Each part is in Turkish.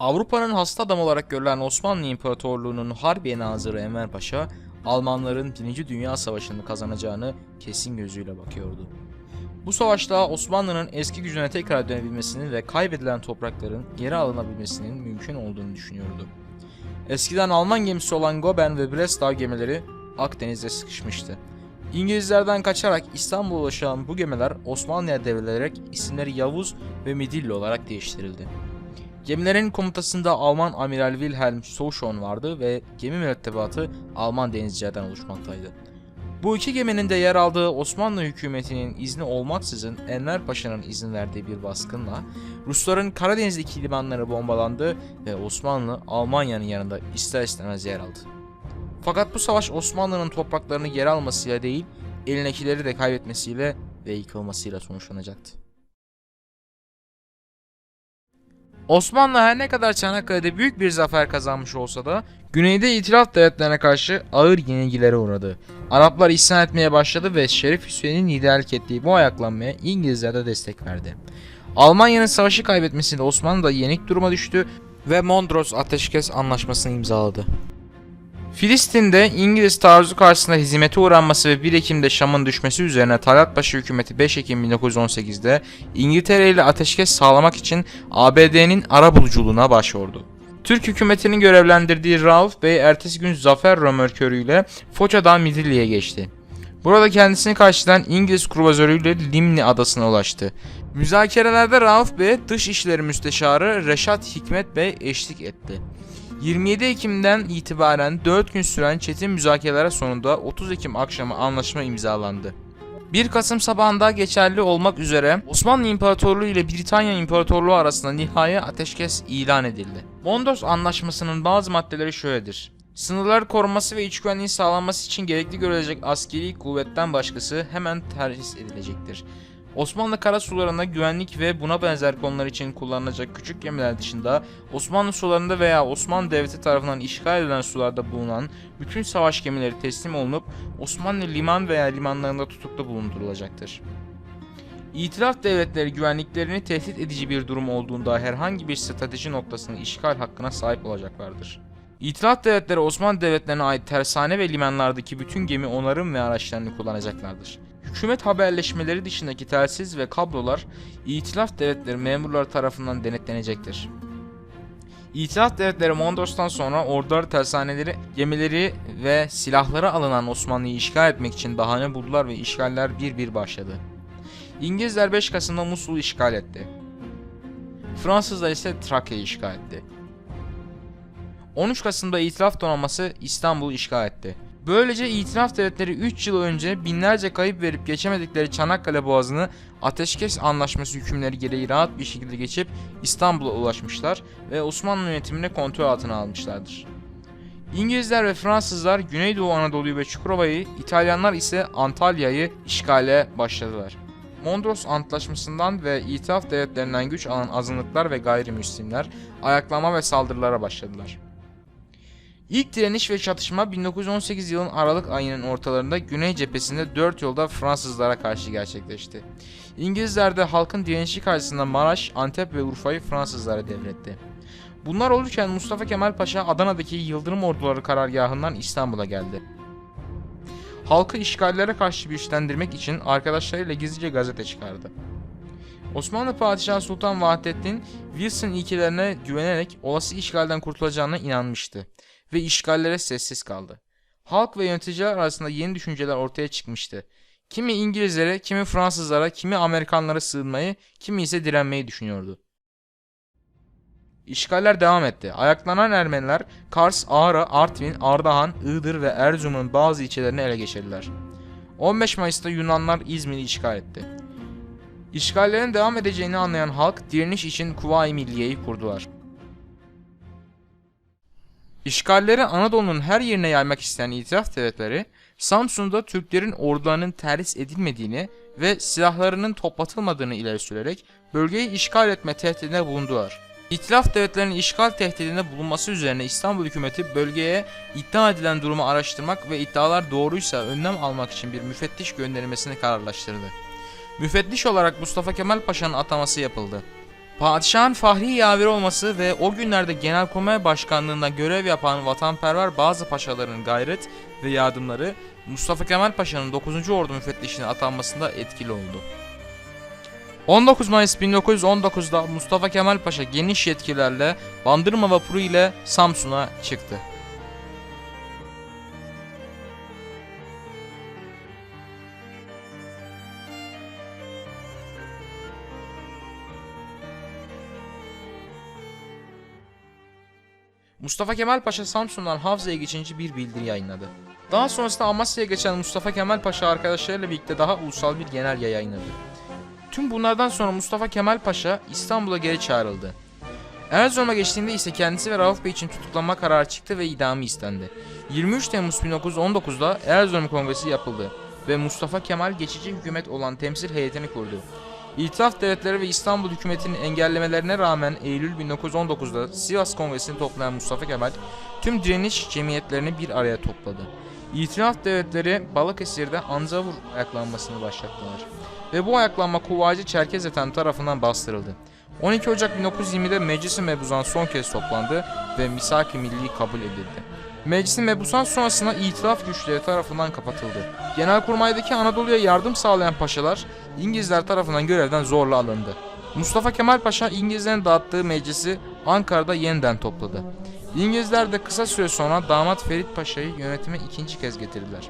Avrupa'nın hasta adam olarak görülen Osmanlı İmparatorluğu'nun Harbiye Nazırı Enver Paşa, Almanların 1. Dünya Savaşı'nı kazanacağını kesin gözüyle bakıyordu. Bu savaşta Osmanlı'nın eski gücüne tekrar dönebilmesinin ve kaybedilen toprakların geri alınabilmesinin mümkün olduğunu düşünüyordu. Eskiden Alman gemisi olan Goben ve Breslau gemileri Akdeniz'de sıkışmıştı. İngilizlerden kaçarak İstanbul'a ulaşan bu gemiler Osmanlı'ya devrilerek isimleri Yavuz ve Midilli olarak değiştirildi. Gemilerin komutasında Alman Amiral Wilhelm Souchon vardı ve gemi mürettebatı Alman denizcilerden oluşmaktaydı. Bu iki geminin de yer aldığı Osmanlı hükümetinin izni olmaksızın Enver Paşa'nın izin verdiği bir baskınla Rusların Karadeniz'deki limanları bombalandı ve Osmanlı Almanya'nın yanında ister istemez yer aldı. Fakat bu savaş Osmanlı'nın topraklarını geri almasıyla değil, elindekileri de kaybetmesiyle ve yıkılmasıyla sonuçlanacaktı. Osmanlı her ne kadar Çanakkale'de büyük bir zafer kazanmış olsa da güneyde itilaf devletlerine karşı ağır yenilgilere uğradı. Araplar isyan etmeye başladı ve Şerif Hüseyin'in liderlik ettiği bu ayaklanmaya İngilizler de destek verdi. Almanya'nın savaşı kaybetmesiyle Osmanlı da yenik duruma düştü ve Mondros Ateşkes Anlaşması'nı imzaladı. Filistin'de İngiliz taarruzu karşısında hizmete uğranması ve 1 Ekim'de Şam'ın düşmesi üzerine Talat Paşa hükümeti 5 Ekim 1918'de İngiltere ile ateşkes sağlamak için ABD'nin ara buluculuğuna başvurdu. Türk hükümetinin görevlendirdiği Rauf Bey ertesi gün zafer römorkörüyle Foça'dan Midilli'ye geçti. Burada kendisini karşılayan İngiliz kruvazörüyle Limni adasına ulaştı. Müzakerelerde Rauf Bey Dışişleri Müsteşarı Reşat Hikmet Bey eşlik etti. 27 Ekim'den itibaren 4 gün süren çetin müzakereler sonunda 30 Ekim akşamı anlaşma imzalandı. 1 Kasım sabahında geçerli olmak üzere Osmanlı İmparatorluğu ile Britanya İmparatorluğu arasında nihai ateşkes ilan edildi. Mondros Anlaşması'nın bazı maddeleri şöyledir. Sınırlar korunması ve iç güvenliğin sağlanması için gerekli görülecek askeri kuvvetten başkası hemen terhis edilecektir. Osmanlı kara sularında güvenlik ve buna benzer konular için kullanılacak küçük gemiler dışında Osmanlı sularında veya Osmanlı Devleti tarafından işgal edilen sularda bulunan bütün savaş gemileri teslim olunup Osmanlı liman veya limanlarında tutuklu bulundurulacaktır. İtilaf devletleri güvenliklerini tehdit edici bir durum olduğunda herhangi bir strateji noktasını işgal hakkına sahip olacaklardır. İtilaf devletleri Osmanlı devletlerine ait tersane ve limanlardaki bütün gemi onarım ve araçlarını kullanacaklardır. Hükümet haberleşmeleri dışındaki telsiz ve kablolar İtilaf devletleri memurları tarafından denetlenecektir. İtilaf devletleri Mondos'tan sonra orduları, tersaneleri, gemileri ve silahları alınan Osmanlı'yı işgal etmek için bahane buldular ve işgaller bir bir başladı. İngilizler 5 Kasım'da Musul'u işgal etti. Fransızlar ise Trakya'yı işgal etti. 13 Kasım'da İtilaf donanması İstanbul'u işgal etti. Böylece İtilaf devletleri 3 yıl önce binlerce kayıp verip geçemedikleri Çanakkale Boğazı'nı Ateşkes Anlaşması hükümleri gereği rahat bir şekilde geçip İstanbul'a ulaşmışlar ve Osmanlı yönetimini kontrol altına almışlardır. İngilizler ve Fransızlar Güneydoğu Anadolu'yu ve Çukurova'yı, İtalyanlar ise Antalya'yı işgale başladılar. Mondros Antlaşması'ndan ve İtilaf devletlerinden güç alan azınlıklar ve gayrimüslimler ayaklama ve saldırılara başladılar. İlk direniş ve çatışma 1918 yılın Aralık ayının ortalarında Güney cephesinde 4 yolda Fransızlara karşı gerçekleşti. İngilizler de halkın direnişi karşısında Maraş, Antep ve Urfa'yı Fransızlara devretti. Bunlar olurken Mustafa Kemal Paşa Adana'daki Yıldırım Orduları karargahından İstanbul'a geldi. Halkı işgallere karşı güçlendirmek için arkadaşlarıyla gizlice gazete çıkardı. Osmanlı Padişahı Sultan Vahdettin Wilson ilkelerine güvenerek olası işgalden kurtulacağına inanmıştı ve işgallere sessiz kaldı. Halk ve yöneticiler arasında yeni düşünceler ortaya çıkmıştı. Kimi İngilizlere, kimi Fransızlara, kimi Amerikanlara sığınmayı, kimi ise direnmeyi düşünüyordu. İşgaller devam etti. Ayaklanan Ermeniler Kars, Ağrı, Artvin, Ardahan, Iğdır ve Erzurum'un bazı ilçelerini ele geçirdiler. 15 Mayıs'ta Yunanlar İzmir'i işgal etti. İşgallerin devam edeceğini anlayan halk direniş için Kuvayi Milliye'yi kurdular. İşgalleri Anadolu'nun her yerine yaymak isteyen itiraf devletleri, Samsun'da Türklerin ordularının terhis edilmediğini ve silahlarının toplatılmadığını ileri sürerek bölgeyi işgal etme tehdidine bulundular. İtilaf devletlerinin işgal tehdidinde bulunması üzerine İstanbul hükümeti bölgeye iddia edilen durumu araştırmak ve iddialar doğruysa önlem almak için bir müfettiş gönderilmesini kararlaştırdı. Müfettiş olarak Mustafa Kemal Paşa'nın ataması yapıldı. Padişahın fahri yaveri olması ve o günlerde Genelkurmay Başkanlığında görev yapan vatanperver bazı paşaların gayret ve yardımları Mustafa Kemal Paşa'nın 9. Ordu müfettişine atanmasında etkili oldu. 19 Mayıs 1919'da Mustafa Kemal Paşa geniş yetkilerle Bandırma vapuru ile Samsun'a çıktı. Mustafa Kemal Paşa Samsun'dan Havza'ya geçince bir bildiri yayınladı. Daha sonrasında Amasya'ya geçen Mustafa Kemal Paşa arkadaşlarıyla birlikte daha ulusal bir genelge yayınladı. Tüm bunlardan sonra Mustafa Kemal Paşa İstanbul'a geri çağrıldı. Erzurum'a geçtiğinde ise kendisi ve Rauf Bey için tutuklanma kararı çıktı ve idamı istendi. 23 Temmuz 1919'da Erzurum Kongresi yapıldı ve Mustafa Kemal geçici hükümet olan temsil heyetini kurdu. İtilaf devletleri ve İstanbul hükümetinin engellemelerine rağmen Eylül 1919'da Sivas Kongresi'ni toplayan Mustafa Kemal tüm direniş cemiyetlerini bir araya topladı. İtilaf devletleri Balıkesir'de Anzavur ayaklanmasını başlattılar ve bu ayaklanma Kuvacı Çerkezeten tarafından bastırıldı. 12 Ocak 1920'de Meclis-i Mebuzan son kez toplandı ve Misak-ı Milli kabul edildi. Meclis-i Mebusan sonrasında itilaf güçleri tarafından kapatıldı. Genelkurmay'daki Anadolu'ya yardım sağlayan paşalar İngilizler tarafından görevden zorla alındı. Mustafa Kemal Paşa İngilizlerin dağıttığı meclisi Ankara'da yeniden topladı. İngilizler de kısa süre sonra damat Ferit Paşa'yı yönetime ikinci kez getirdiler.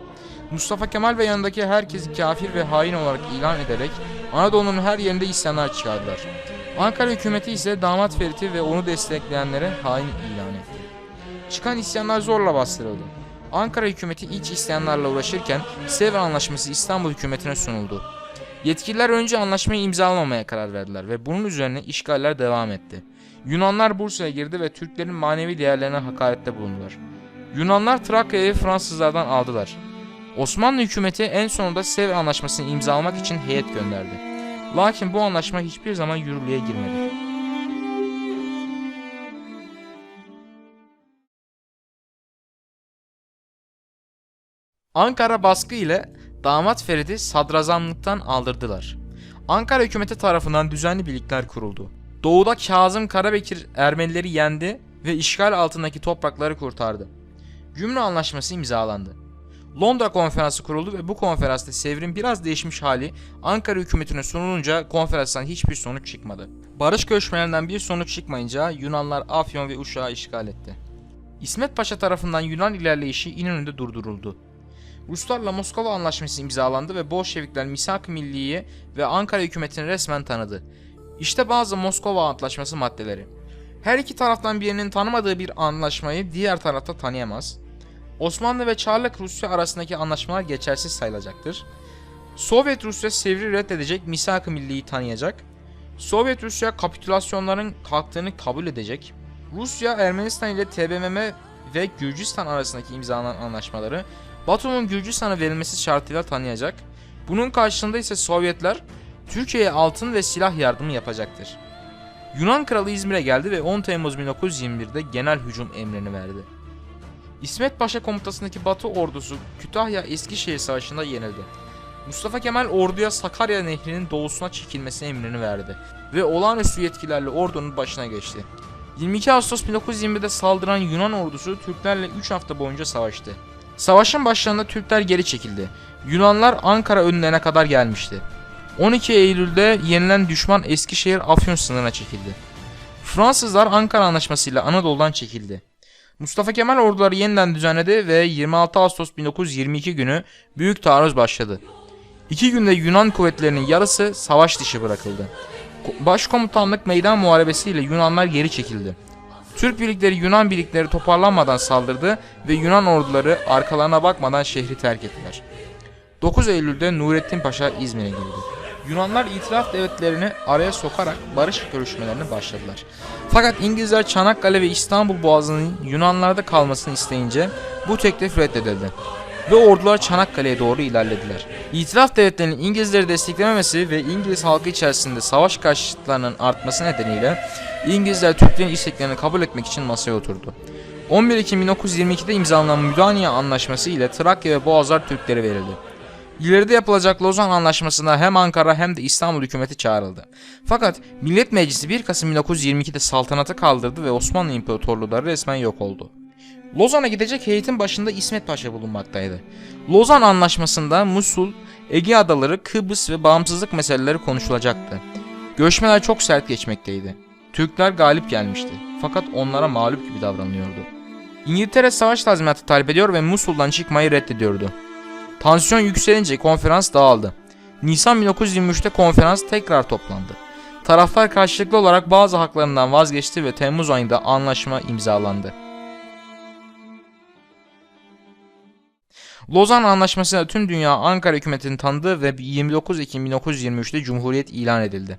Mustafa Kemal ve yanındaki herkesi kafir ve hain olarak ilan ederek Anadolu'nun her yerinde isyanlar çıkardılar. Ankara hükümeti ise damat Ferit'i ve onu destekleyenlere hain ilan. Çıkan isyanlar zorla bastırıldı. Ankara hükümeti iç isyanlarla uğraşırken Sevr Anlaşması İstanbul hükümetine sunuldu. Yetkililer önce anlaşmayı imzalamamaya karar verdiler ve bunun üzerine işgaller devam etti. Yunanlar Bursa'ya girdi ve Türklerin manevi değerlerine hakarette bulundular. Yunanlar Trakya'yı Fransızlardan aldılar. Osmanlı hükümeti en sonunda Sevr Anlaşması'nı imzalamak için heyet gönderdi. Lakin bu anlaşma hiçbir zaman yürürlüğe girmedi. Ankara baskı ile damat Ferit'i sadrazamlıktan aldırdılar. Ankara hükümeti tarafından düzenli birlikler kuruldu. Doğuda Kazım Karabekir Ermenileri yendi ve işgal altındaki toprakları kurtardı. Gümrük Anlaşması imzalandı. Londra Konferansı kuruldu ve bu konferansta Sevr'in biraz değişmiş hali Ankara hükümetine sunulunca konferanstan hiçbir sonuç çıkmadı. Barış görüşmelerinden bir sonuç çıkmayınca Yunanlar Afyon ve Uşak'ı işgal etti. İsmet Paşa tarafından Yunan ilerleyişi İnönü'nde durduruldu. Ruslarla Moskova Anlaşması imzalandı ve Bolşevikler Misak-ı ve Ankara hükümetini resmen tanıdı. İşte bazı Moskova Antlaşması maddeleri. Her iki taraftan birinin tanımadığı bir anlaşmayı diğer tarafta tanıyamaz. Osmanlı ve Çarlık Rusya arasındaki anlaşmalar geçersiz sayılacaktır. Sovyet Rusya Sevr'i reddedecek, Misak-ı Milli'yi tanıyacak. Sovyet Rusya kapitülasyonların kalktığını kabul edecek. Rusya Ermenistan ile TBMM ve Gürcistan arasındaki imzalanan anlaşmaları Batum'un Gürcistan'a verilmesi şartıyla tanıyacak. Bunun karşılığında ise Sovyetler Türkiye'ye altın ve silah yardımı yapacaktır. Yunan kralı İzmir'e geldi ve 10 Temmuz 1921'de genel hücum emrini verdi. İsmet Paşa komutasındaki Batı ordusu Kütahya Eskişehir Savaşı'nda yenildi. Mustafa Kemal orduya Sakarya Nehri'nin doğusuna çekilmesi emrini verdi ve olağanüstü yetkilerle ordunun başına geçti. 22 Ağustos 1920'de saldıran Yunan ordusu Türklerle 3 hafta boyunca savaştı. Savaşın başlarında Türkler geri çekildi. Yunanlar Ankara önlerine kadar gelmişti. 12 Eylül'de yenilen düşman Eskişehir Afyon sınırına çekildi. Fransızlar Ankara Anlaşması ile Anadolu'dan çekildi. Mustafa Kemal orduları yeniden düzenledi ve 26 Ağustos 1922 günü büyük taarruz başladı. İki günde Yunan kuvvetlerinin yarısı savaş dışı bırakıldı. Ko- Başkomutanlık meydan muharebesiyle Yunanlar geri çekildi. Türk birlikleri Yunan birlikleri toparlanmadan saldırdı ve Yunan orduları arkalarına bakmadan şehri terk ettiler. 9 Eylül'de Nurettin Paşa İzmir'e girdi. Yunanlar itilaf devletlerini araya sokarak barış görüşmelerine başladılar. Fakat İngilizler Çanakkale ve İstanbul Boğazı'nın Yunanlarda kalmasını isteyince bu teklif reddedildi. Ve ordular Çanakkale'ye doğru ilerlediler. İtilaf devletlerinin İngilizleri desteklememesi ve İngiliz halkı içerisinde savaş karşıtlarının artması nedeniyle İngilizler Türklerin isteklerini kabul etmek için masaya oturdu. 11 Ekim 1922'de imzalanan Müdaniye Anlaşması ile Trakya ve Boğazlar Türklere verildi. İleride yapılacak Lozan Anlaşması'na hem Ankara hem de İstanbul hükümeti çağrıldı. Fakat Millet Meclisi 1 Kasım 1922'de saltanatı kaldırdı ve Osmanlı İmparatorluğu da resmen yok oldu. Lozan'a gidecek heyetin başında İsmet Paşa bulunmaktaydı. Lozan Anlaşması'nda Musul, Ege Adaları, Kıbrıs ve bağımsızlık meseleleri konuşulacaktı. Görüşmeler çok sert geçmekteydi. Türkler galip gelmişti. Fakat onlara mağlup gibi davranıyordu. İngiltere savaş tazminatı talep ediyor ve Musul'dan çıkmayı reddediyordu. Tansiyon yükselince konferans dağıldı. Nisan 1923'te konferans tekrar toplandı. Taraflar karşılıklı olarak bazı haklarından vazgeçti ve Temmuz ayında anlaşma imzalandı. Lozan Anlaşması'nda tüm dünya Ankara hükümetini tanıdı ve 29 Ekim 1923'te Cumhuriyet ilan edildi.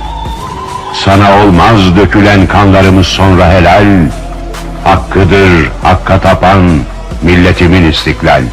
Sana olmaz dökülen kanlarımız sonra helal. Hakkıdır hakka tapan milletimin istiklal.